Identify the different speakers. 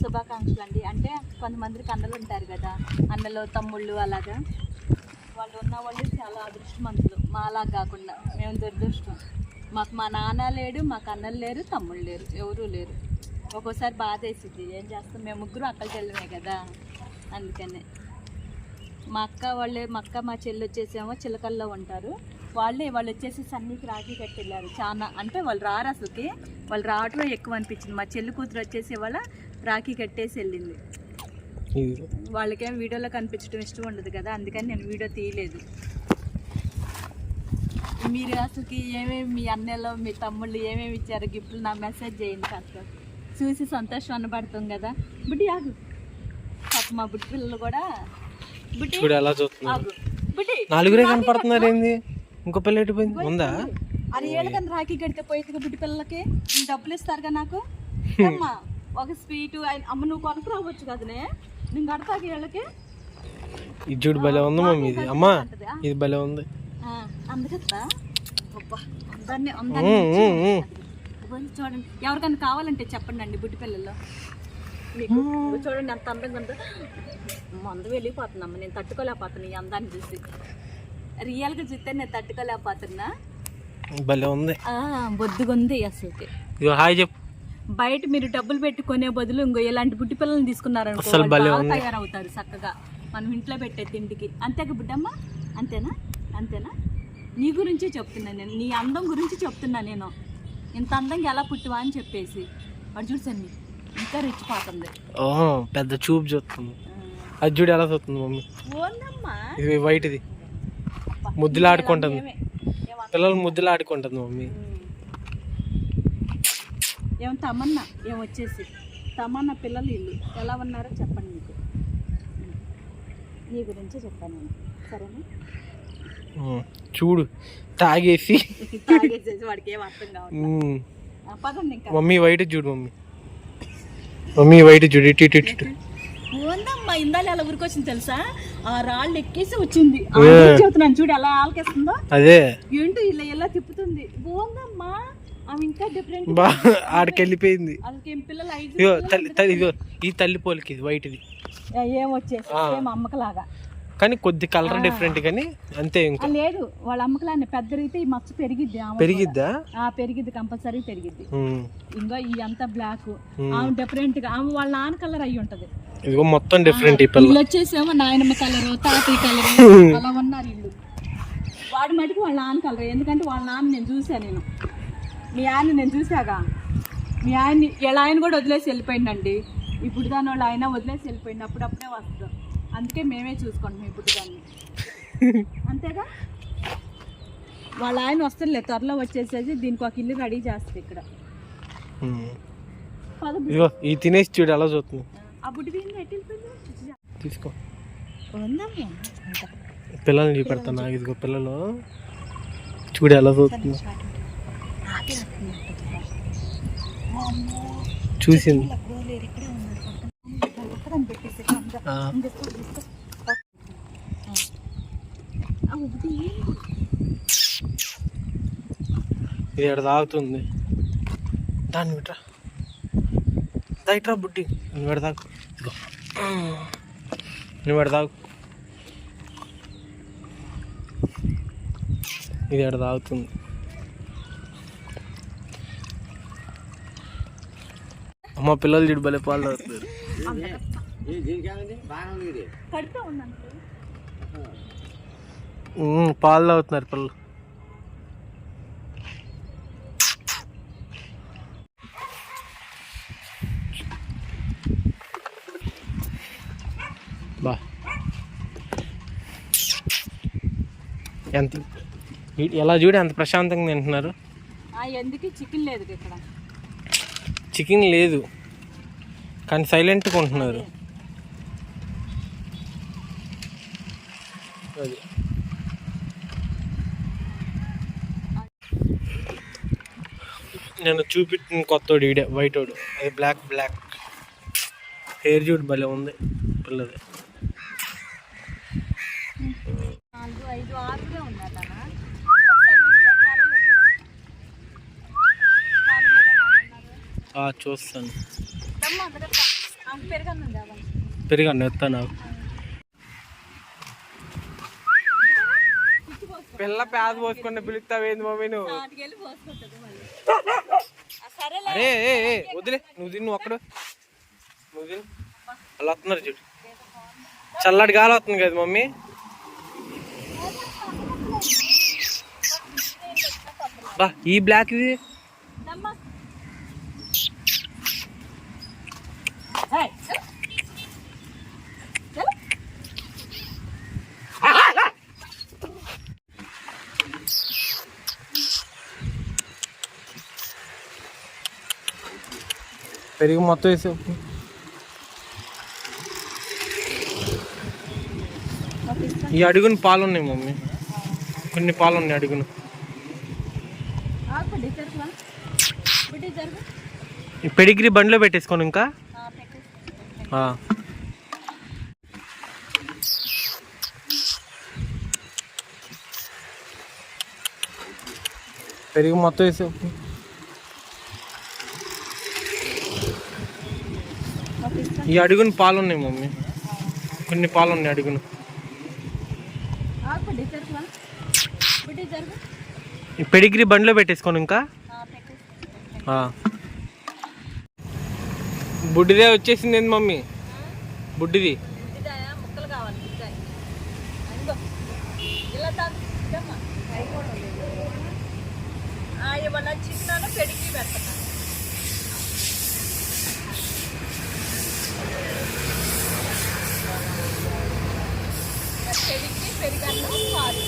Speaker 1: శుభాకాంక్షలు అండి. అంటే కొంతమందికి అన్నలు ఉంటారు కదా అన్నలు తమ్ముళ్ళు అలాగా. వాళ్ళు ఉన్న వాళ్ళు చాలా అదృష్టవంతులు. మాలా కాకుండా మేము దురదృష్టం. మాకు మా నాన్న లేడు మాకు అన్నలు లేరు తమ్ముళ్ళు లేరు ఎవరూ లేరు. ఒక్కోసారి బాధ వేసింది ఏం చేస్తాం? మేము ముగ్గురు అక్కలు చెల్లమే కదా అందుకనే. మా అక్క వాళ్ళే మా అక్క మా చెల్లి వచ్చేసేమో చిలకల్లో ఉంటారు. వాళ్ళే వాళ్ళు వచ్చేసి సన్నీకి రాఖీ కట్టి వెళ్ళారు. చాలా అంటే వాళ్ళు రారు అసలుకి. వాళ్ళు రావటం ఎక్కువ అనిపించింది. మా చెల్లి కూతురు వచ్చేసి వాళ్ళ రాఖీ కట్టేసి వెళ్ళింది. వాళ్ళకేం వీడియోలో కనిపించడం ఇష్టం ఉండదు కదా అందుకని నేను వీడియో తీయలేదు. మీరు అసలుకి ఏమేమి మీ అన్నలు మీ తమ్ముళ్ళు ఏమేమి ఇచ్చారు గిఫ్ట్లు నా మెసేజ్ చేయండి కాస్త చూసి సంతోషం అనబడుతుంది కదా. బుడ్డి ఆగు. పాప మా బుడ్డి పిల్లలు కూడా బుడ్డి
Speaker 2: ఎలా చూస్తున్నారు నలుగురే కనపడుతున్నారు ఏంది? ఇంకో పిల్ల ఎటుపోయింది ఉందా?
Speaker 1: అది ఏళ్ళ కింద రాఖీ కడితే పోయింది బుడ్డి పిల్లలకి? డబ్బులు ఇస్తారుగా నాకు? అమ్మా ఒక స్వీట్ అమ్మ నువ్వు కొనుక్కు రావచ్చు కదనే? నేను కడతాకి ఏళ్ళకి?
Speaker 2: ఇది చూడు భలే ఉంది మమ్మీ ఇది. అమ్మా ఇది భలే ఉంది.
Speaker 1: అందరినీ అందరినీ చూడండి. ఎవరికైనా కావాలంటే చెప్పండి అండి బుడ్డి పిల్లల్లో మీకు చూడండి ఎంత అందంగా ఉందో. మందు వెళ్ళిపోతుందమ్మ నేను తట్టుకోలేకపోతున్నా ఈ అందాన్ని చూసి. రియల్గా చూస్తే నేను తట్టుకోలేకపోతున్నా.
Speaker 2: భలే ఉంది.
Speaker 1: ఆ, బొద్దుగా ఉంది అసలుకి.
Speaker 2: ఇగో హాయ్ చెప్పు.
Speaker 1: బయట మీరు డబ్బులు పెట్టి కొనే బదులు ఇంకో ఇలాంటి బుడ్డి పిల్లల్ని తీసుకున్నారనుకో
Speaker 2: అసలు భలే ఉంది.
Speaker 1: తయారవుతారు చక్కగా. మనం ఇంట్లో పెట్టే తిండికి. అంతేగా బుడ్డమ్మ? అంతేనా? అంతేనా? నీ గురించే చెప్తున్నా నేను. నీ అందం గురించి చెప్తున్నా నేను. ఇంత అందంగా ఎలా పుట్టువా అని చెప్పేసి. వాడు చూసండి ఇంకా రెచ్చిపోతుంది
Speaker 2: ఓ పెద్ద చూపు చూస్తుంది. అది చూడు ఎలా చూస్తుంది మమ్మీ. ఇది వైట్ ఇది ముద్దులాడుకుంటుంది. పిల్లలు ముద్దులాడుకుంటుంది మమ్మీ.
Speaker 1: ఏం తమన్నా ఏం వచ్చేసి? తమన్నా పిల్లలు ఇల్లు. ఎలా ఉన్నారో చెప్పండి మీకు. నీ గురించే చెప్పాను నేను. సరేనా?
Speaker 2: చూడు తాగేసి.
Speaker 1: తాగేసేసి వాడికి ఏం అర్థం కావాలి
Speaker 2: ఉమ్,
Speaker 1: పదండి ఇంకా.
Speaker 2: మమ్మీ వైట్ చూడు మమ్మీ. మమ్మీ వైట్ చూడు ఇటు ఇటు ఇటు.
Speaker 1: ఉందమ్మా ఇందాల ఎలా ఊరికొచ్చింది తెలుసా? ఆ రాళ్ళు ఎక్కేసి వచ్చింది. చెబుతున్నాను చూడు ఎలా ఆలకేస్తుందో.
Speaker 2: అదే.
Speaker 1: ఏంటో ఇలా ఎలా తిప్పుతుంది? బాగుందమ్మా ఆమె ఇంకా డిఫరెంట్
Speaker 2: ఆడికి వెళ్ళిపోయింది
Speaker 1: పిల్లలు ఐదు
Speaker 2: ఇగో తల్లి తల్లి ఈ తల్లి పోలికి ఇది వైట్ ఇది
Speaker 1: ఏం అమ్మకలాగా?
Speaker 2: కానీ కొద్ది కలర్ డిఫరెంట్ కానీ అంతే ఇంకా.
Speaker 1: లేదు. వాళ్ళ అమ్మకలానే పెద్దరిగితే ఈ మచ్చ పెరిగిద్ది
Speaker 2: పెరిగిద్దా?
Speaker 1: ఆ పెరిగిద్ది కంపల్సరీ పెరిగిద్ది. ఇంకా ఈ అంతా బ్లాక్. ఆమె డిఫరెంట్గా ఆమె వాళ్ళ నాన్న కలర్ అయ్యి ఉంటది.
Speaker 2: ఇదిగో మొత్తం డిఫరెంట్ ఈ పిల్ల.
Speaker 1: వీళ్ళు వచ్చేసేమో నాయనమ్మ కలర్ తాతయ్య కలర్ అలా ఉన్నారు ఇల్లు. వాడి మటుకు వాళ్ళ నాన్న కలర్ ఎందుకంటే వాళ్ళ నాన్న నేను చూసాను నేను. మీ ఆయన నేను చూసాగా మీ ఆయన్ని వీళ్ళ ఆయన కూడా వదిలేసి వెళ్ళిపోయిందండి ఇప్పుడు దాని వాళ్ళు ఆయన వదిలేసి వెళ్ళిపోయింది అప్పుడప్పుడే వస్తుంది అందుకే మేమే చూసుకుంటాం ఇప్పుడు దాన్ని. అంతేగా? వాళ్ళ ఆయన వస్తుందిలే త్వరలో వచ్చేసేసి దీనికి ఒక ఇల్లు రెడీ చేస్తుంది ఇక్కడ.
Speaker 2: ఈ తినేసి చూడు ఎలా చూస్తుంది? తీసుకో. పిల్లల్ని చూపెడతాను నాకు ఇదిగో పిల్లలు. చూడు ఎలా చూస్తుంది చూసింది. ఇది ఎక్కడ తాగుతుంది. దాన్ని విట్రా దాయిట్రా బుడ్డి. నువ్వు ఇదిగో. నువ్వు తాగు ఇది ఎక్కడ తాగుతుంది. అమ్మ పిల్లలు చూడు భలే పాలు ఉమ్, పాలు తాగుతున్నారు పిల్లలు బా ఎంత? ఎలా చూడు ఎంత ప్రశాంతంగా తింటున్నారు.
Speaker 1: ఎందుకు? చికెన్ లేదు ఇక్కడ.
Speaker 2: చికెన్ లేదు. కానీ సైలెంట్గా ఉంటున్నారు. అది. నేను చూపించిన కొత్తోడు ఈడే వైట్ వాడు అది బ్లాక్ బ్లాక్. హెయిర్ చూడు భలే ఉంది పిల్లది
Speaker 1: నాలుగు ఐదు ఆరుగా ఉన్నారు నాన్న. ఒకసారి విజిలో కాలువలో చూడు. కాలువలో కానీ ఉన్నారు.
Speaker 2: ఆ, చూస్తాను.
Speaker 1: పెరగను కావాలి.
Speaker 2: పెరిగాను ఎత్తా నాకు. పిల్ల పేద పోసుకుంటే పిలుస్తావేంది మమ్మీ నువ్వు? అరే వదిలే. నువ్వు తిను ఒక్కడు నువ్వు తిను. అలా వస్తున్నారు చూడు. చల్లటి గాలి వస్తుంది కదా మమ్మీ. బా ఈ బ్లాక్ ఇది. పెరిగి మొత్తం వేసావు ఈ అడుగున పాలు ఉన్నాయి మమ్మీ. కొన్ని పాలు ఉన్నాయి అడుగున పెడిగ్రీ బండిలో పెట్టేసుకోను ఇంకా. పెరిగి మొత్తం వేసావు ఈ అడుగున పాలు ఉన్నాయి మమ్మీ. కొన్ని పాలు ఉన్నాయి అడుగున ఈ పెడిగ్రీ బండిలో పెట్టేసుకోను ఇంకా. బుడ్డిదే వచ్చేసింది ఏంది మమ్మీ? బుడ్డిది.
Speaker 1: బిడ్డాయ ముక్కలు కావాలి బిడ్డాయ పెరిగన్ను పాలు